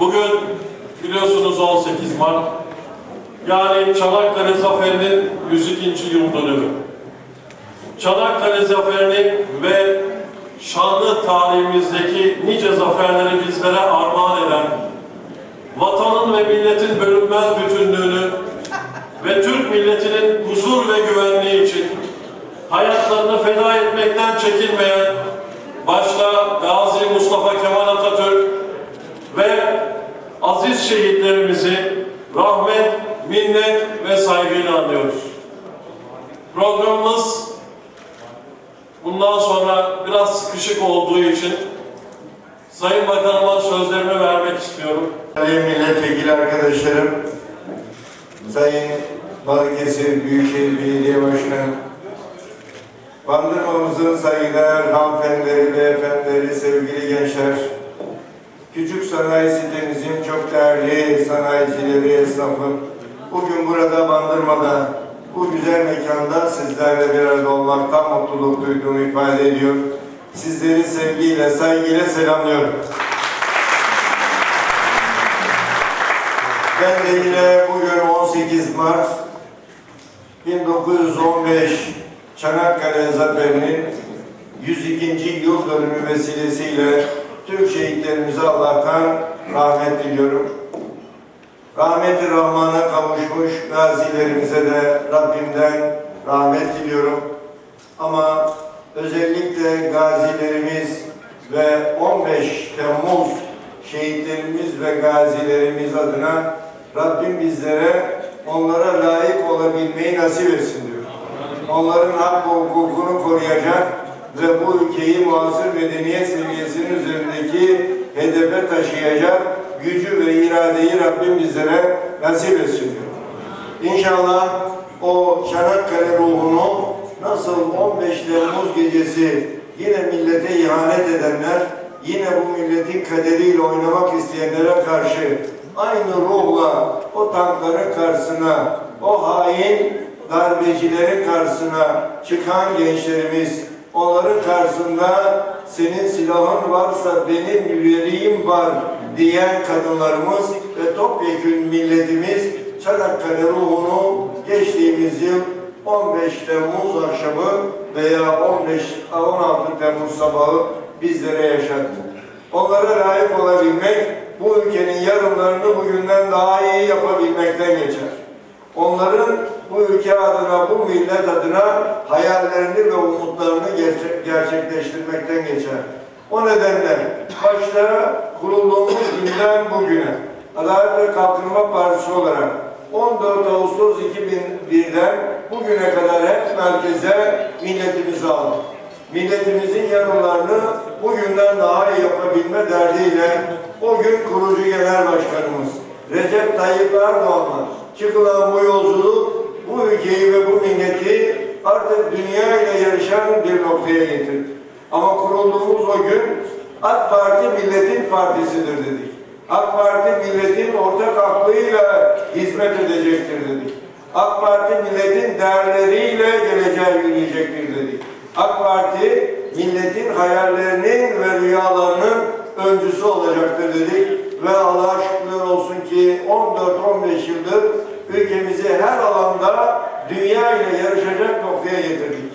Bugün biliyorsunuz 18 Mart. Yani Çanakkale Zaferi'nin 102. yıl dönümü. Çanakkale Zaferi'ni ve şanlı tarihimizdeki nice zaferleri bizlere armağan eden, vatanın ve milletin bölünmez bütünlüğünü ve Türk milletinin huzur ve güvenliği için hayatlarını feda etmekten çekinmeyen başta Gazi Mustafa Kemal Atatürk ve aziz şehitlerimizi rahmet, minnet ve saygıyla anıyoruz. Programımız bundan sonra biraz sıkışık olduğu için Sayın Bakanıma sözlerimi vermek istiyorum. Sayın milletvekili arkadaşlarım, Sayın Balıkesir Büyükşehir Belediye Başkanı, Bandırmamızın saygıdeğer hanımefendileri, beyefendileri, sevgili gençler, küçük sanayi değerli sanayicileri, esnafı, bugün burada Bandırma'da, bu güzel mekanda sizlerle bir arada olmaktan mutluluk duyduğumu ifade ediyor. Sizleri sevgiyle, saygıyla selamlıyorum. Ben de yine bugün 18 Mart 1915 Çanakkale Zaferi'nin 102. yıl dönümü vesilesiyle Türk şehitlerimize Allah'tan rahmet diliyorum. Rahmeti Rahman'a kavuşmuş gazilerimize de Rabbimden rahmet diliyorum. Ama özellikle gazilerimiz ve 15 Temmuz şehitlerimiz ve gazilerimiz adına Rabbim bizlere onlara layık olabilmeyi nasip etsin diyor. Onların hak ve hukukunu koruyacak ve bu ülkeyi muasır medeniyet seviyesinin üzerindeki hedefe taşıyacak gücü ve iradeyi Rabbim bizlere nasip etsin. İnşallah o Çanakkale ruhunu nasıl 15 Temmuz gecesi yine millete ihanet edenler, yine bu milletin kaderiyle oynamak isteyenlere karşı aynı ruhla o tankların karşısına, o hain darbecilerin karşısına çıkan gençlerimiz, onların karşısında senin silahın varsa benim yüreğim var diyen kadınlarımız ve topyekün milletimiz Çanakkale ruhunu geçtiğimiz yıl 15 Temmuz akşamı veya 15 16 Temmuz sabahı bizlere yaşattı. Onlara layık olabilmek bu ülkenin yarınlarını bugünden daha iyi yapabilmekten geçer. Onların bu ülke adına, bu millet adına hayallerini ve umutlarını gerçek, gerçekleştirmekten geçer. O nedenle başta kurulduğumuz günden bugüne Adalet ve Kalkınma Partisi olarak 14 Ağustos 2001'den bugüne kadar hep merkeze milletimizi aldık. Milletimizin yarınlarını bugünden daha iyi yapabilme derdiyle o gün kurucu genel başkanımız Recep Tayyip Erdoğan'la çıkılan bu yolculuk bu ülkeyi ve bu milleti artık dünya ile yarışan bir noktaya getirdi. Ama kurulduğumuz o gün AK Parti milletin partisidir dedik. AK Parti milletin ortak aklıyla hizmet edecektir dedik. AK Parti milletin değerleriyle geleceğe yürüyecektir dedik. AK Parti milletin hayallerinin ve rüyalarının öncüsü olacaktır dedik. Ve Allah'a şükürler olsun ki 14-15 yıldır ülkemizi her alanda dünya ile yarışacak noktaya getirdik.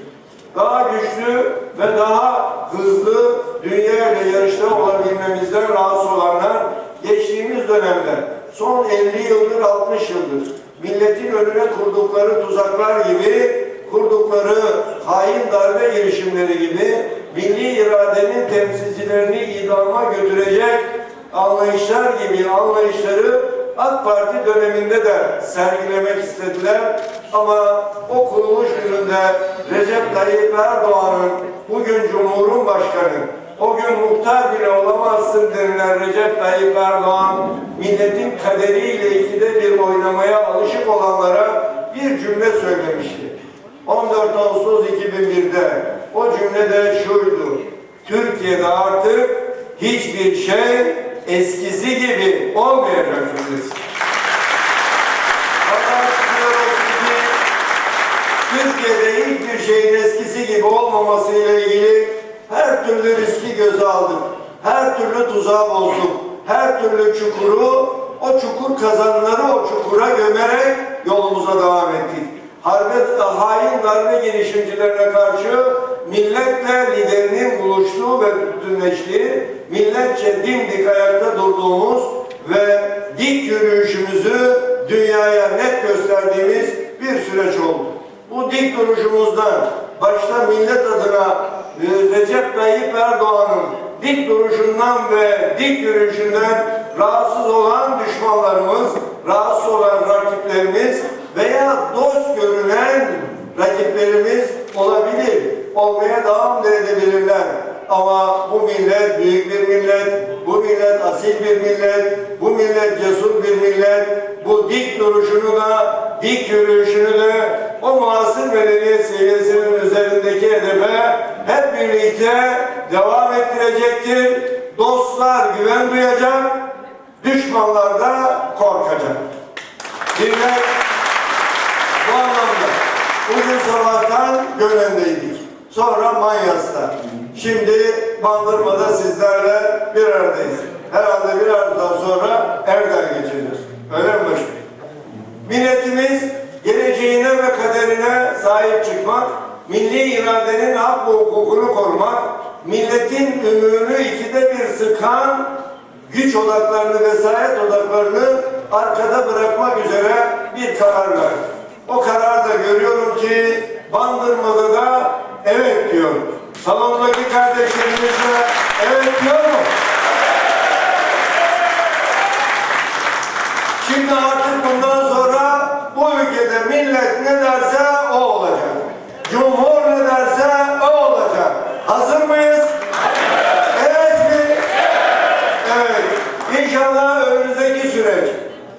Daha güçlü ve daha hızlı dünya ile yarışta olabilmemizden rahatsız olanlar geçtiğimiz dönemde son 50 yıldır 60 yıldır milletin önüne kurdukları tuzaklar gibi kurdukları hain darbe girişimleri gibi milli iradenin temsilcilerini idama götürecek anlayışlar gibi anlayışları AK Parti döneminde de sergilemek istediler. Ama o kuruluş gününde Recep Tayyip Erdoğan'ın bugün Cumhurbaşkanı, o gün muhtar bile olamazsın denilen Recep Tayyip Erdoğan, milletin kaderiyle ikide bir oynamaya alışık olanlara bir cümle söylemişti. 14 Ağustos 2001'de o cümle de şuydu. Türkiye'de artık hiçbir şey eskisi gibi olmayacak cümlesi. Allah'a şükürler olsun ki Türkiye'de hiçbir şeyin eskisi gibi olmaması ile ilgili her türlü riski göze aldık. Her türlü tuzağı bozduk. her türlü çukuru, o çukur kazanları o çukura gömerek yolumuza devam ettik. Harbe, hain darbe girişimcilerine karşı milletle liderinin buluştuğu ve bütünleştiği, milletçe dimdik ayakta durduğumuz ve dik yürüyüşümüzü dünyaya net gösterdiğimiz bir süreç oldu. Bu dik duruşumuzdan başta millet adına e, Recep Tayyip Erdoğan'ın dik duruşundan ve dik yürüyüşünden rahatsız olan düşmanlarımız, rahatsız olan rakiplerimiz veya dost görünen rakiplerimiz olabilir. Olmaya devam edebilirler. Ama bu millet büyük bir millet, bu millet asil bir millet, bu millet cesur bir millet, bu dik duruşunu da, dik yürüyüşünü de o muasır medeniyet seviyesinin üzerindeki hedefe hep birlikte devam ettirecektir. Dostlar güven duyacak, düşmanlar da korkacak. Millet bu anlamda bugün sabahtan Gönen'deydik. Sonra Manyas'ta. Şimdi Bandırma'da sizlerle bir aradayız. Herhalde bir aradan sonra Erdem geçeceğiz. Öyle mi? Milletimiz geleceğine ve kaderine sahip çıkmak, milli iradenin hak ve hukukunu korumak, milletin ümüğünü ikide bir sıkan güç odaklarını, vesayet odaklarını arkada bırakmak üzere bir karar verdi. O kararda görüyorum ki Bandırma'da da evet diyor. Salondaki kardeşlerimiz de evet diyor mu? Şimdi artık bundan sonra bu ülkede millet ne derse o olacak. Cumhur ne derse o olacak. Hazır mıyız? Evet mi? Evet. İnşallah önümüzdeki süreç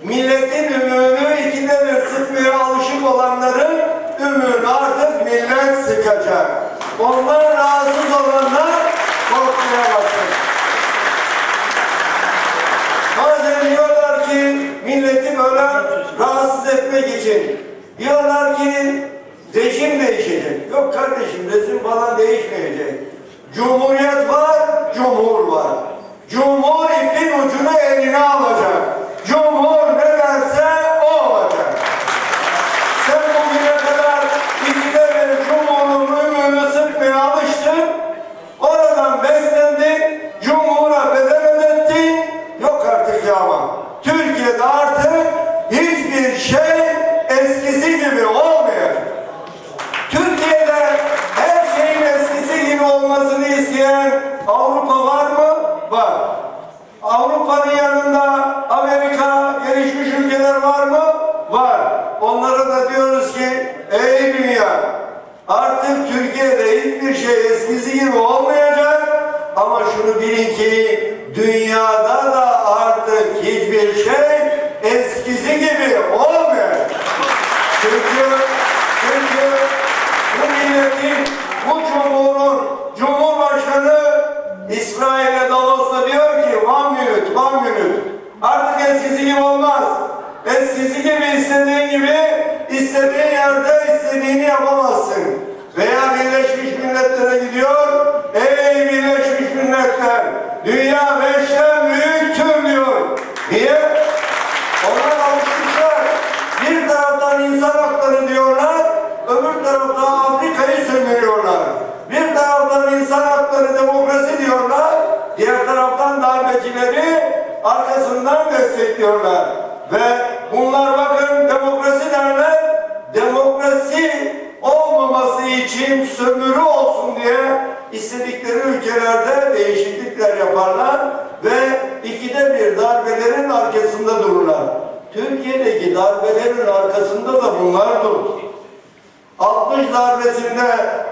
milletin ümüğünü ikide sıkmaya alışık olanların ümüğünü artık millet sıkacak. Ondan rahatsız olanlar korkmaya başlayacak. Bazen diyorlar ki milleti böyle rahatsız etmek için. Diyorlar ki rejim değişecek. Yok kardeşim rejim falan değişmeyecek. Cumhuriyet var, cumhur var. Cumhur ipin ucunu eline alacak. Cumhur ne derse o olacak. Sen bugüne kadar ikide bir cumhurun ümüğünü sıkmaya alıştın. Oradan beslendin, cumhura bedel ödettin. Yok artık yağma. Türkiye'de artık hiçbir şey eskisi gibi olmayacak. Türkiye'de her şeyin eskisi gibi olmasını isteyen Avrupa var mı? Var. Avrupa'nın yanında Amerika, gelişmiş ülkeler var mı? Var. Onlara da diyoruz ki ey dünya artık Türkiye'de hiçbir şey eskisi gibi olmayacak ama şunu bilin ki dünyada da artık hiçbir şey eskisi gibi olmayacak. Çünkü, çünkü bu milletin, bu cumhurun, cumhurbaşkanı İsrail'e Davos'ta diyor ki one minute, one minute. Artık eskisi gibi olmaz. Eskisi gibi istediğin gibi istediğin yerde istediğini yapamazsın. Veya Birleşmiş Milletler'e gidiyor. Ey Birleşmiş Milletler, dünya beşten büyüktür diyor. Niye? Onlar alışmışlar. Bir taraftan insan hakları diyorlar, öbür taraftan Afrika'yı sömürüyorlar. Bir taraftan insan hakları demokrasi diyorlar, diğer taraftan darbecileri arkasından destekliyorlar. Ve bunlar bakın demokrasi derler, demokrasi olmaması için sömürü olsun diye istedikleri ülkelerde değişiklikler yaparlar ve ikide bir darbelerin arkasında dururlar. Türkiye'deki darbelerin arkasında da bunlar durdu. 60 darbesinde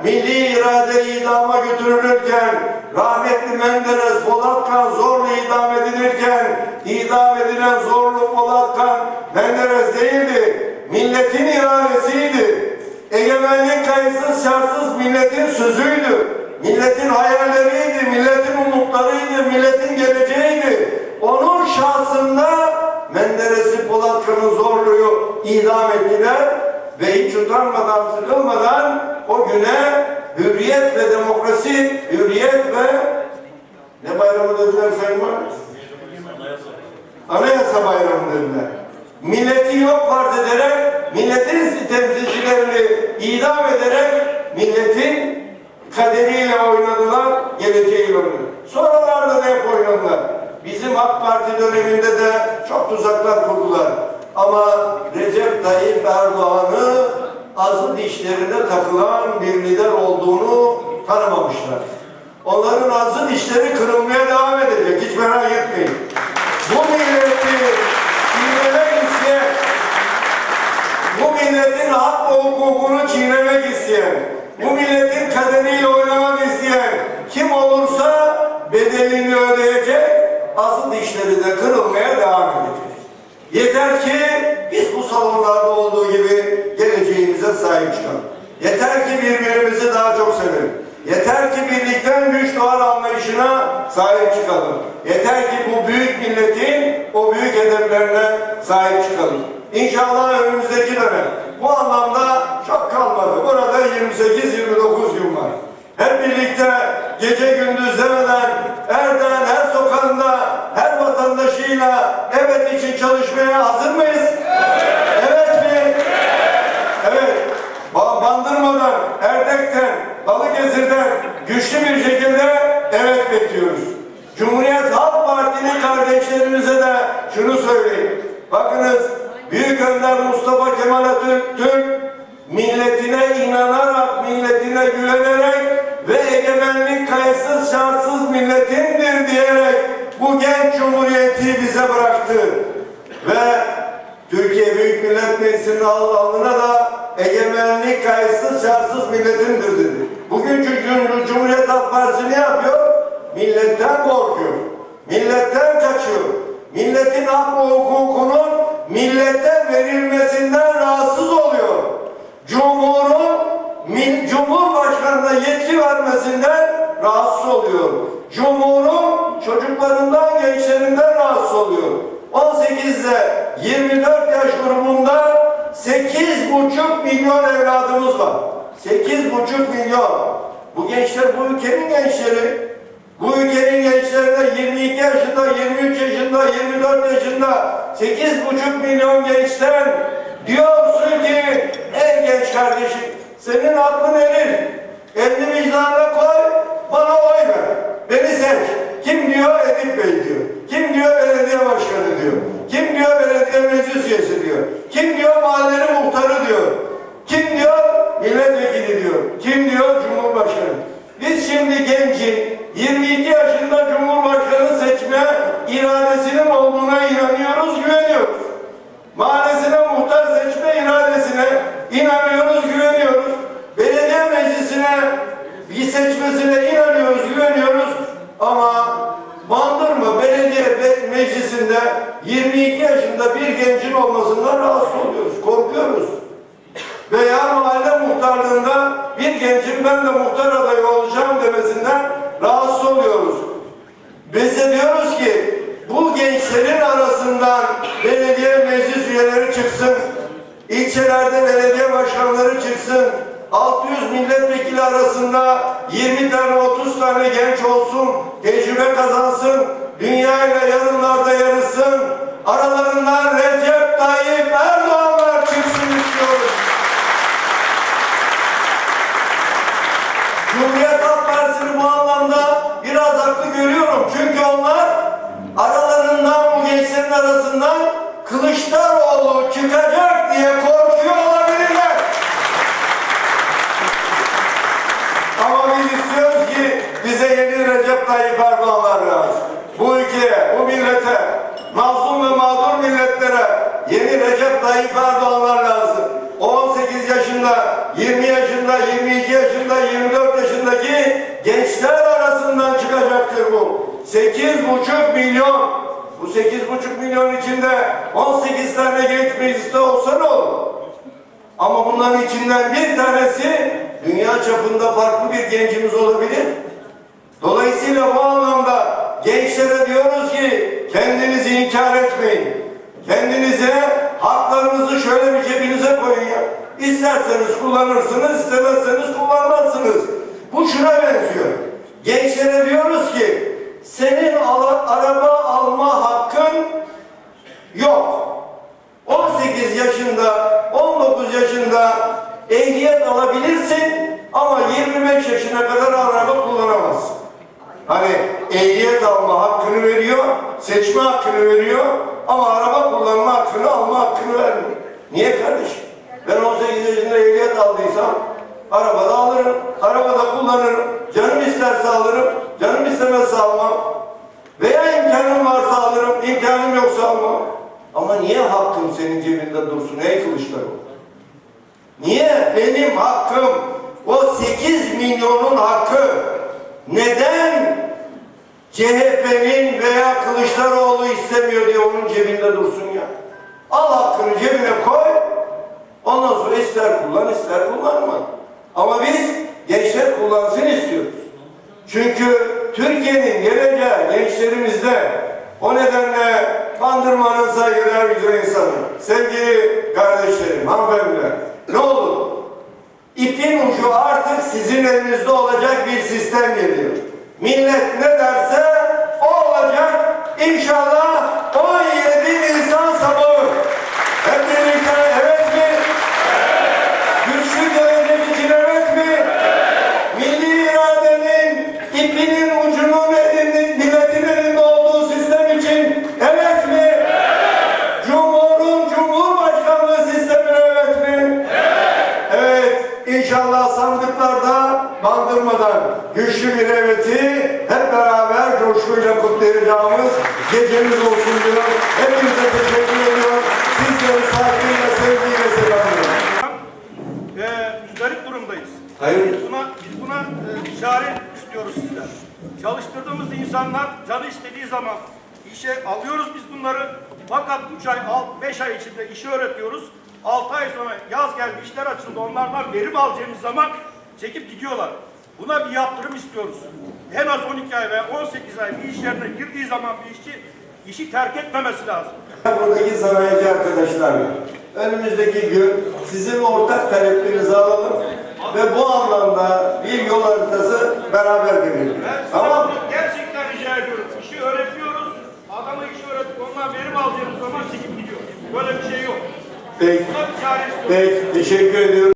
milli irade idama götürülürken, rahmetli Menderes Polatkan zorla idam edilirken, idam edilen zorlu Polatkan Menderes değildi, milletin iradesiydi. Egemenlik kayıtsız şartsız milletin sözüydü. Milletin hayalleriydi, milletin umutlarıydı, milletin geleceğiydi. Onun şahsında Menderes'i Polatkan'ı zorluyu idam ettiler ve hiç utanmadan, sıkılmadan o güne hürriyet ve demokrasi, hürriyet ve ne bayramı dediler Sayın anayasa bayramı dediler. Milleti yok farz ederek, milletin temsilcilerini idam ederek milletin kaderiyle oynadılar, geleceğiyle oynadılar. Sonralarda da hep oynadılar. Bizim AK Parti döneminde de çok tuzaklar kurdular. Ama Recep Tayyip Erdoğan'ı azı dişlerine takılan bir lider olduğunu tanımamışlar. Onların azı dişleri kırılmaya devam edecek. Hiç merak etmeyin. Bu milleti çiğnemek isteyen, bu milletin hak ve hukukunu çiğnemek isteyen, bu milletin kaderiyle oynamak isteyen kim olursa bedelini ödeyecek, azı dişleri de kırılmaya devam edecek. Yeter ki biz bu salonlarda olduğu gibi geleceğimize sahip çıkalım. Yeter ki birbirimizi daha çok sevelim. Yeter ki birlikten güç doğar anlayışına sahip çıkalım. Yeter ki bu büyük milletin o büyük hedeflerine sahip çıkalım. İnşallah önümüzdeki dönem bu anlamda çok kalmadı. Burada 28-29 gün var. Hep birlikte gece gündüz demeden Erden her sokağında her vatandaşıyla evet için çalışmaya hazır mıyız? Evet mi? Evet. Ba- Bandırmadan, Erdek'ten, Balıkesir'den güçlü bir şekilde evet bekliyoruz. Cumhuriyet Halk Partili kardeşlerimize de şunu söyleyeyim. Bakınız Büyük Önder Mustafa Kemal Atatürk milletine inanarak, milletine güvenerek ve egemenlik kayıtsız şartsız milletindir diyerek bu genç cumhuriyeti bize bıraktı. Ve Türkiye Büyük Millet Meclisi'nin alnına da egemenlik kayıtsız şartsız milletindir dedi. Bugünkü Cum- Cumhuriyet Halk Partisi ne yapıyor? Milletten korkuyor. Milletten kaçıyor. Milletin hak ve hukukunun millete verilmesinden rahatsız oluyor. Cumhurun Cumhurbaşkanına yetki vermesinden rahatsız oluyor. Cumhurun çocuklarından, gençlerinden rahatsız oluyor. 18 ile 24 yaş grubunda 8,5 milyon evladımız var. 8,5 milyon. Bu gençler bu ülkenin gençleri. Bu ülkenin gençlerine 22 yaşında, 23 yaşında, 24 yaşında 8,5 milyon gençten diyorsun ki ey genç kardeşim senin aklın erir. Elini vicdanına koy, bana oy ver. Beni seç. Kim diyor? Edip Bey diyor. Kim diyor? Belediye başkanı diyor. Kim diyor? Belediye meclis üyesi diyor. Kim diyor? Mahallenin muhtarı diyor. Kim diyor? Milletvekili diyor. Kim diyor? Cumhurbaşkanı. Biz şimdi genci 22 yaşında Cumhurbaşkanı seçme iradesinin olduğuna inanıyoruz, güveniyoruz. Mahallesine muhtar seçme iradesine inanıyoruz, güveniyoruz. Belediye meclisine bir seçmesine inanıyoruz, güveniyoruz. Ama Bandırma Belediye Be- Meclisi'nde 22 yaşında bir gencin olmasından rahatsız oluyoruz, korkuyoruz. Veya mahalle muhtarlığında bir gencin ben de muhtar adayı olacağım demesinden rahatsız oluyoruz. Biz de diyoruz ki bu gençlerin arasından belediye meclis üyeleri çıksın, ilçelerde belediye başkanları çıksın, 600 milletvekili arasında 20 tane 30 tane genç olsun, tecrübe kazansın, dünyayla yarınlarda yarışsın, aralarından Recep Tayyip Erdoğanlar çıksın istiyoruz. Cumhuriyet Halk Partisi'ni bu anlamda biraz haklı görüyorum. Çünkü onlar aralarından bu gençlerin arasından Kılıçdaroğlu çıkacak diye korkuyor olabilirler. Ama biz istiyoruz ki bize yeni Recep Tayyip Erdoğanlar lazım. Bu ülkeye, bu millete, mazlum ve mağdur milletlere yeni Recep Tayyip Erdoğanlar lazım. O 18 yaşında, 20 yaşında, 22 yaşında, 24 yaşındaki gençler arasından çıkacaktır bu. 8,5 milyon. Bu 8,5 milyon içinde 18 tane genç mecliste olsa ne olur? Ama bunların içinden bir tanesi dünya çapında farklı bir gencimiz olabilir. Dolayısıyla bu anlamda gençlere diyoruz ki kendinizi inkar etmeyin. Kendinize haklarınızı şöyle bir cebinize koyun ya. İsterseniz kullanırsınız, istemezseniz kullanmazsınız. Bu şuna benziyor. Gençlere diyoruz ki senin araba alma hakkın Yok. 18 yaşında, 19 yaşında ehliyet alabilirsin ama 25 yaşına kadar araba kullanamazsın. Hani ehliyet alma hakkını veriyor, seçme hakkını veriyor ama araba kullanma hakkını alma hakkını vermiyor. Niye kardeşim? Ben 18 yaşında ehliyet aldıysam arabada alırım, arabada kullanırım. Canım isterse alırım, canım istemezse almam. Veya imkanım varsa alırım, imkanım yoksa almam. Ama niye hakkım senin cebinde dursun ey Kılıçdaroğlu? Niye benim hakkım, o 8 milyonun hakkı neden CHP'nin veya Kılıçdaroğlu istemiyor diye onun cebinde dursun ya? Al hakkını cebine koy, ondan sonra ister kullan ister kullanma. Ama biz gençler kullansın istiyoruz. Çünkü Türkiye'nin geleceği gençlerimizde o nedenle Bandırma'nın saygıdeğer güzel insanı, sevgili kardeşlerim, hanımefendiler, ne olur ipin ucu artık sizin elinizde olacak bir sistem geliyor. Millet ne derse o olacak. İnşallah 17 Nisan güçlü bir eveti hep beraber coşkuyla kutlayacağımız gecemiz olsun diyor. Hepinize teşekkür ediyorum. Sizleri saygıyla, sevgiyle selamlıyorum. e, müzdarip durumdayız. Hayır. Biz buna, biz buna e, işaret istiyoruz sizden. Çalıştırdığımız insanlar canı istediği zaman işe alıyoruz biz bunları. Fakat 3 ay, 5 ay içinde işi öğretiyoruz. 6 ay sonra yaz geldi, işler açıldı. Onlardan verim alacağımız zaman çekip gidiyorlar. Buna bir yaptırım istiyoruz. En az 12 ay veya 18 ay bir iş yerine girdiği zaman bir işçi işi terk etmemesi lazım. Buradaki sanayici arkadaşlarla önümüzdeki gün sizin ortak taleplerinizi alalım ve bu anlamda bir yol haritası beraber. Ben Tamam gerçekten rica ediyorum. İşi öğretiyoruz. Adama işi öğretip ondan verim alacağımız zaman çekip gidiyor. Böyle bir şey yok. Peki, Buna bir çare istiyoruz. peki teşekkür ediyorum.